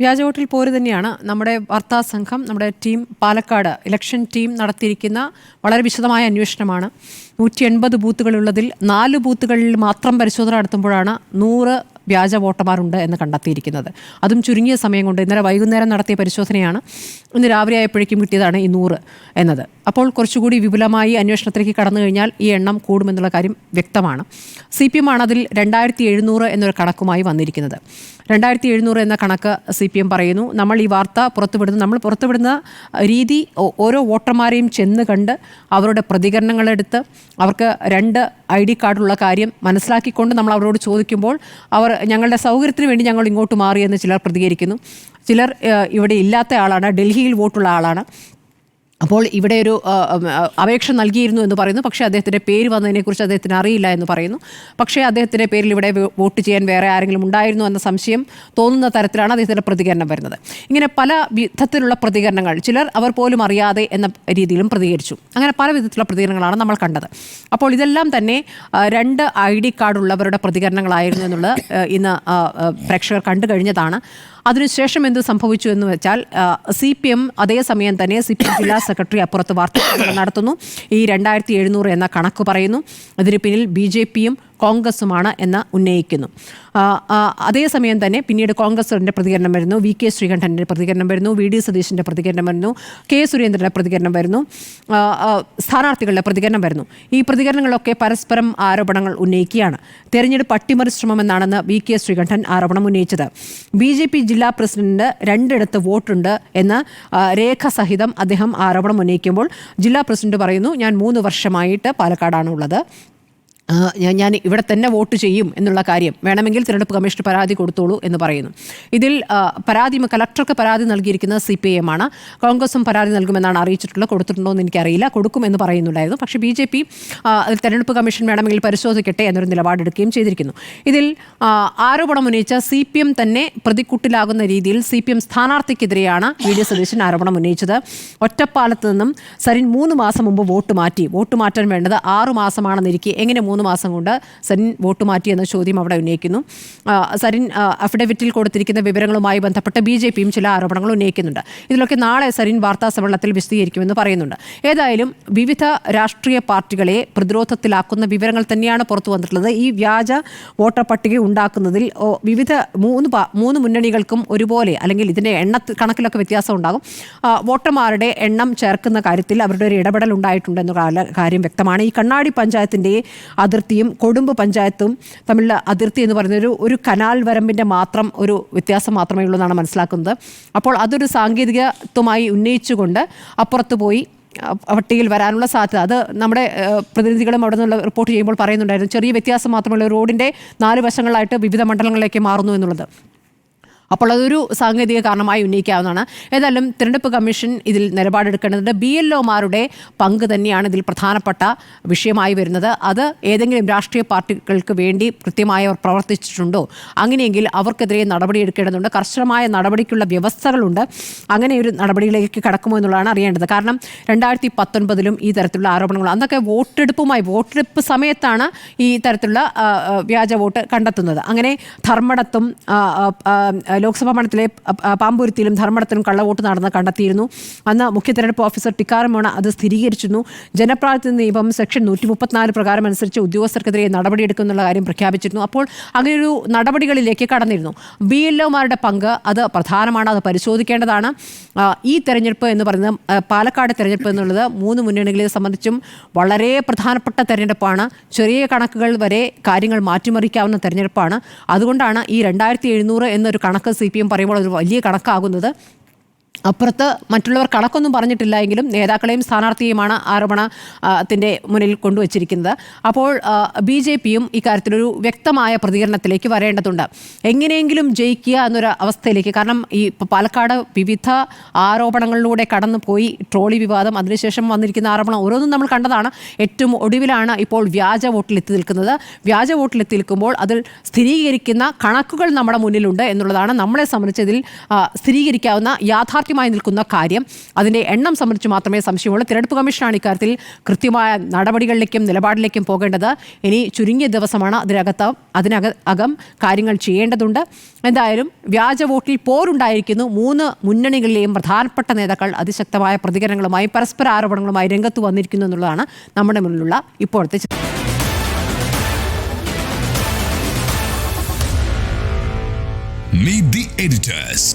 വ്യാജ വോട്ടിൽ പോര് തന്നെയാണ് നമ്മുടെ വാർത്താ സംഘം നമ്മുടെ ടീം പാലക്കാട് ഇലക്ഷൻ ടീം നടത്തിയിരിക്കുന്ന വളരെ വിശദമായ അന്വേഷണമാണ്. നൂറ്റി എൺപത് ബൂത്തുകളുള്ളതിൽ നാല് ബൂത്തുകളിൽ മാത്രം പരിശോധന നടത്തുമ്പോഴാണ് നൂറ് വ്യാജ വോട്ടർമാരുണ്ട് എന്ന് കണ്ടെത്തിയിരിക്കുന്നത്. അതും ചുരുങ്ങിയ സമയം കൊണ്ട് ഇന്നലെ വൈകുന്നേരം നടത്തിയ പരിശോധനയാണ് ഇന്ന് രാവിലെ ആയപ്പോഴേക്കും കിട്ടിയതാണ് ഈ നൂറ് എന്നത്. അപ്പോൾ കുറച്ചുകൂടി വിപുലമായി അന്വേഷണത്തിലേക്ക് കടന്നു കഴിഞ്ഞാൽ ഈ എണ്ണം കൂടുമെന്നുള്ള കാര്യം വ്യക്തമാണ്. സി പി എം ആണ് അതിൽ രണ്ടായിരത്തി എഴുന്നൂറ് എന്നൊരു കണക്കുമായി വന്നിരിക്കുന്നത്. രണ്ടായിരത്തി എഴുന്നൂറ് എന്ന കണക്ക് സി പി എം പറയുന്നു. നമ്മൾ ഈ വാർത്ത പുറത്തുവിടുന്നു നമ്മൾ പുറത്തുവിടുന്ന രീതി ഓരോ വോട്ടർമാരെയും ചെന്ന് കണ്ട് അവരുടെ പ്രതികരണങ്ങളെടുത്ത് അവർക്ക് രണ്ട് ഐ ഡി കാർഡുള്ള കാര്യം മനസ്സിലാക്കിക്കൊണ്ട് നമ്മൾ അവരോട് ചോദിക്കുമ്പോൾ അവർ ഞങ്ങളുടെ സൗകര്യത്തിന് വേണ്ടി ഞങ്ങൾ ഇങ്ങോട്ട് മാറിയെന്ന് ചിലർ പ്രതികരിക്കുന്നു. ചിലർ ഇവിടെ ഇല്ലാത്ത ആളാണ് ഡൽഹിയിൽ വോട്ടുള്ള ആളാണ്. അപ്പോൾ ഇവിടെ ഒരു അപേക്ഷ നൽകിയിരുന്നു എന്ന് പറയുന്നു. പക്ഷേ അദ്ദേഹത്തിന്റെ പേര് വന്നതിനെക്കുറിച്ച് അദ്ദേഹത്തിന് അറിയില്ല എന്ന് പറയുന്നു. പക്ഷേ അദ്ദേഹത്തിന്റെ പേരിൽ ഇവിടെ വോട്ട് ചെയ്യാൻ വേറെ ആരെങ്കിലും ഉണ്ടായിരുന്നു എന്ന സംശയം തോന്നുന്ന തരത്തിലാണ് അദ്ദേഹത്തിന്റെ പ്രതികരണം വരുന്നത്. ഇങ്ങനെ പല വിധത്തിലുള്ള പ്രതികരണങ്ങൾ ചിലർ അവർ പോലും അറിയാതെ എന്ന രീതിയിലും പ്രതികരിച്ചു. അങ്ങനെ പല വിധത്തിലുള്ള പ്രതികരണങ്ങളാണ് നമ്മൾ കണ്ടത്. അപ്പോൾ ഇതെല്ലാം തന്നെ രണ്ട് ഐ ഡി കാർഡുള്ളവരുടെ പ്രതികരണങ്ങളായിരുന്നു എന്നുള്ളത് ഇന്ന് പ്രേക്ഷകർ കണ്ടു കഴിഞ്ഞതാണ്. അതിനുശേഷം എന്ത് സംഭവിച്ചു എന്ന് വെച്ചാൽ സി പി എം അതേസമയം തന്നെ സി പി എം ജില്ലാ സെക്രട്ടറി അപ്പുറത്ത് വാർത്താ നടത്തുന്നു. ഈ രണ്ടായിരത്തി എഴുന്നൂറ് എന്ന കണക്ക് പറയുന്നു. അതിന് പിന്നിൽ ബി ജെ പിയും കോൺഗ്രസുമാണ് എന്ന് ഉന്നയിക്കുന്നു. അതേസമയം തന്നെ പിന്നീട് കോൺഗ്രസിന്റെ പ്രതികരണം വരുന്നു. വി കെ ശ്രീകണ്ഠന്റെ പ്രതികരണം വരുന്നു. വി ഡി സതീഷിന്റെ പ്രതികരണം വരുന്നു. കെ സുരേന്ദ്രന്റെ പ്രതികരണം വരുന്നു. സ്ഥാനാർത്ഥികളുടെ പ്രതികരണം വരുന്നു. ഈ പ്രതികരണങ്ങളൊക്കെ പരസ്പരം ആരോപണങ്ങൾ ഉന്നയിക്കുകയാണ്. തെരഞ്ഞെടുപ്പ് അട്ടിമറി ശ്രമമെന്നാണെന്ന് വി കെ ശ്രീകണ്ഠൻ ആരോപണം ഉന്നയിച്ചത്. ബി ജെ പി ജില്ലാ പ്രസിഡന്റിന് രണ്ടിടത്ത് വോട്ടുണ്ട് എന്ന് രേഖസഹിതം രേഖ സഹിതം അദ്ദേഹം ആരോപണം ഉന്നയിക്കുമ്പോൾ ജില്ലാ പ്രസിഡന്റ് പറയുന്നു ഞാൻ മൂന്ന് വർഷമായിട്ട് പാലക്കാടാണ് ഉള്ളത് ആ, ഞാൻ- ഇവിടെ തന്നെ വോട്ട് ചെയ്യും എന്നുള്ള കാര്യം വേണമെങ്കിൽ തിരഞ്ഞെടുപ്പ് കമ്മീഷന് പരാതി കൊടുത്തോളൂ എന്ന് പറയുന്നു. ഇതിൽ പരാതി കലക്ടർക്ക് പരാതി നൽകിയിരിക്കുന്നത് സി പി ഐ ആണ് കോൺഗ്രസും പരാതി നൽകുമെന്നാണ് അറിയിച്ചിട്ടുള്ളത്. കൊടുത്തിട്ടുണ്ടോ എന്ന് എനിക്കറിയില്ല. കൊടുക്കും എന്ന് പറയുന്നുണ്ടായിരുന്നു. പക്ഷേ ബി ജെ പി തെരഞ്ഞെടുപ്പ് കമ്മീഷൻ വേണമെങ്കിൽ പരിശോധിക്കട്ടെ എന്നൊരു നിലപാടെടുക്കുകയും ചെയ്തിരിക്കുന്നു. ഇതിൽ ആരോപണം ഉന്നയിച്ച സി പി എം തന്നെ പ്രതിക്കുട്ടിലാകുന്ന രീതിയിൽ സി പി എം സ്ഥാനാർത്ഥിക്കെതിരെയാണ് വി ഡി സതീശൻ ആരോപണം ഉന്നയിച്ചത്. ഒറ്റപ്പാലത്ത് നിന്നും സരിൻ മൂന്ന് മാസം മുമ്പ് വോട്ട് മാറ്റി. വോട്ട് മാറ്റാൻ വേണ്ടത് ആറു മാസമാണെന്നിരിക്കെ എങ്ങനെ മൂന്ന് മാസം കൊണ്ട് സരിൻ വോട്ട് മാറ്റി എന്ന ചോദ്യം അവിടെ ഉന്നയിക്കുന്നു. സരിൻ അഫിഡവിറ്റിൽ കൊടുത്തിരിക്കുന്ന വിവരങ്ങളുമായി ബന്ധപ്പെട്ട് ബി ജെ പിയും ചില ആരോപണങ്ങൾ ഉന്നയിക്കുന്നുണ്ട്. ഇതിലൊക്കെ നാളെ സരിൻ വാർത്താ സമ്മേളനത്തിൽ വിശദീകരിക്കുമെന്ന് പറയുന്നുണ്ട്. ഏതായാലും വിവിധ രാഷ്ട്രീയ പാർട്ടികളെ പ്രതിരോധത്തിലാക്കുന്ന വിവരങ്ങൾ തന്നെയാണ് പുറത്തു വന്നിട്ടുള്ളത്. ഈ വ്യാജ വോട്ടർ പട്ടിക ഉണ്ടാക്കുന്നതിൽ വിവിധ മൂന്ന് മൂന്ന് മുന്നണികൾക്കും ഒരുപോലെ അല്ലെങ്കിൽ ഇതിന്റെ എണ്ണ കണക്കിലൊക്കെ വ്യത്യാസം ഉണ്ടാകും. വോട്ടർമാരുടെ എണ്ണം ചേർക്കുന്ന കാര്യത്തിൽ അവരുടെ ഒരു ഇടപെടൽ ഉണ്ടായിട്ടുണ്ടെന്ന കാര്യം വ്യക്തമാണ്. ഈ കണ്ണാടി പഞ്ചായത്തിന്റെ അതിർത്തിയും കൊടുമ്പ് പഞ്ചായത്തും തമ്മിലുള്ള അതിർത്തി എന്ന് പറയുന്നൊരു ഒരു ഒരു കനാൽ വരമ്പിന്റെ മാത്രം ഒരു വ്യത്യാസം മാത്രമേ ഉള്ളൂ എന്നാണ് മനസ്സിലാക്കുന്നത്. അപ്പോൾ അതൊരു സാങ്കേതികത്വമായി ഉന്നയിച്ചുകൊണ്ട് അപ്പുറത്ത് പോയി പട്ടികയിൽ വരാനുള്ള സാധ്യത. അത് നമ്മുടെ പ്രതിനിധികളും അവിടെ നിന്നുള്ള റിപ്പോർട്ട് ചെയ്യുമ്പോൾ പറയുന്നുണ്ടായിരുന്നു ചെറിയ വ്യത്യാസം മാത്രമുള്ള റോഡിന്റെ നാല് വശങ്ങളായിട്ട് വിവിധ മണ്ഡലങ്ങളിലേക്ക് മാറുന്നു എന്നുള്ളത്. അപ്പോൾ അതൊരു സാങ്കേതിക കാരണമായി ഉന്നയിക്കാവുന്നതാണ്. ഏതായാലും തിരഞ്ഞെടുപ്പ് കമ്മീഷൻ ഇതിൽ നിലപാടെടുക്കേണ്ടതുണ്ട്. ബി എൽ ഒമാരുടെ പങ്ക് തന്നെയാണ് ഇതിൽ പ്രധാനപ്പെട്ട വിഷയമായി വരുന്നത്. അത് ഏതെങ്കിലും രാഷ്ട്രീയ പാർട്ടികൾക്ക് വേണ്ടി കൃത്യമായി അവർ പ്രവർത്തിച്ചിട്ടുണ്ടോ? അങ്ങനെയെങ്കിൽ അവർക്കെതിരെ നടപടിയെടുക്കേണ്ടതുണ്ട്. കർശനമായ നടപടിക്കുള്ള വ്യവസ്ഥകളുണ്ട്. അങ്ങനെ ഒരു നടപടിയിലേക്ക് കടക്കുമോ എന്നുള്ളതാണ് അറിയേണ്ടത്. കാരണം രണ്ടായിരത്തി പത്തൊൻപതിലും ഈ തരത്തിലുള്ള ആരോപണങ്ങൾ അന്നൊക്കെ വോട്ടെടുപ്പുമായി വോട്ടെടുപ്പ് സമയത്താണ് ഈ തരത്തിലുള്ള വ്യാജ വോട്ട് കണ്ടെത്തുന്നത്. അങ്ങനെ ധർമ്മടത്തും ലോക്സഭാ മണ്ഡലത്തിലെ പാമ്പുരുത്തിയിലും ധർമ്മടത്തിലും കള്ളവോട്ട് നടന്ന് കണ്ടെത്തിയിരുന്നു. അന്ന് മുഖ്യ തെരഞ്ഞെടുപ്പ് ഓഫീസർ ടിക്കാറമോണ അത് സ്ഥിരീകരിച്ചിരുന്നു. ജനപ്രാതിനിധ്യ നിയമം സെക്ഷൻ നൂറ്റി മുപ്പത്തിനാല് പ്രകാരം അനുസരിച്ച് ഉദ്യോഗസ്ഥർക്കെതിരെ നടപടിയെടുക്കുന്നുള്ള കാര്യം പ്രഖ്യാപിച്ചിരുന്നു. അപ്പോൾ അങ്ങനെയൊരു നടപടികളിലേക്ക് കടന്നിരുന്നു. ബി എൽ ഒമാരുടെ പങ്ക് അത് പ്രധാനമാണ് അത് പരിശോധിക്കേണ്ടതാണ്. ഈ തെരഞ്ഞെടുപ്പ് എന്ന് പറയുന്നത് പാലക്കാട് തെരഞ്ഞെടുപ്പ് എന്നുള്ളത് മൂന്ന് മുന്നണികളെ സംബന്ധിച്ചും വളരെ പ്രധാനപ്പെട്ട തെരഞ്ഞെടുപ്പാണ്. ചെറിയ കണക്കുകൾ വരെ കാര്യങ്ങൾ മാറ്റിമറിക്കാവുന്ന തെരഞ്ഞെടുപ്പാണ്. അതുകൊണ്ടാണ് ഈ രണ്ടായിരത്തി എഴുന്നൂറ് എന്നൊരു കണക്ക് സി പി എം പറയുമ്പോൾ ഒരു വലിയ കണക്കാകുന്നത്. അപ്പുറത്ത് മറ്റുള്ളവർ കണക്കൊന്നും പറഞ്ഞിട്ടില്ല എങ്കിലും നേതാക്കളെയും സ്ഥാനാർത്ഥിയുമാണ് ആരോപണത്തിന്റെ മുന്നിൽ കൊണ്ടുവച്ചിരിക്കുന്നത്. അപ്പോൾ ബി ജെ പിയും ഇക്കാര്യത്തിലൊരു വ്യക്തമായ പ്രതികരണത്തിലേക്ക് വരേണ്ടതുണ്ട്. എങ്ങനെയെങ്കിലും ജയിക്കുക എന്നൊരു അവസ്ഥയിലേക്ക് കാരണം ഈ പാലക്കാട് വിവിധ ആരോപണങ്ങളിലൂടെ കടന്നു പോയി ട്രോളി വിവാദം അതിനുശേഷം വന്നിരിക്കുന്ന ആരോപണം ഓരോന്നും നമ്മൾ കണ്ടതാണ്. ഏറ്റവും ഒടുവിലാണ് ഇപ്പോൾ വ്യാജ വോട്ടിലെത്തി നിൽക്കുന്നത്. വ്യാജ വോട്ടിലെത്തി നിൽക്കുമ്പോൾ അതിൽ സ്ഥിരീകരിക്കുന്ന കണക്കുകൾ നമ്മുടെ മുന്നിലുണ്ട് എന്നുള്ളതാണ് നമ്മളെ സംബന്ധിച്ച് ഇതിൽ ആ, സ്ഥിരീകരിക്കാവുന്ന യാഥാർത്ഥ്യം യാഥാർത്ഥ്യമായി നിൽക്കുന്ന കാര്യം അതിന്റെ എണ്ണം സംബന്ധിച്ച് മാത്രമേ സംശയമുള്ളൂ. തിരഞ്ഞെടുപ്പ് കമ്മീഷനാണ് ഇക്കാര്യത്തിൽ കൃത്യമായ നടപടികളിലേക്കും നിലപാടിലേക്കും പോകേണ്ടത്. ഇനി ചുരുങ്ങിയ ദിവസമാണ് അതിനകത്ത് അതിനക അകം കാര്യങ്ങൾ ചെയ്യേണ്ടതുണ്ട്. എന്തായാലും വ്യാജ വോട്ടിൽ പോരുണ്ടായിരിക്കുന്നു. മൂന്ന് മുന്നണികളിലെയും പ്രധാനപ്പെട്ട നേതാക്കൾ അതിശക്തമായ പ്രതികരണങ്ങളുമായി പരസ്പര ആരോപണങ്ങളുമായി രംഗത്ത് വന്നിരിക്കുന്നു എന്നുള്ളതാണ് നമ്മുടെ മുന്നിലുള്ള ഇപ്പോഴത്തെ Meet the editors.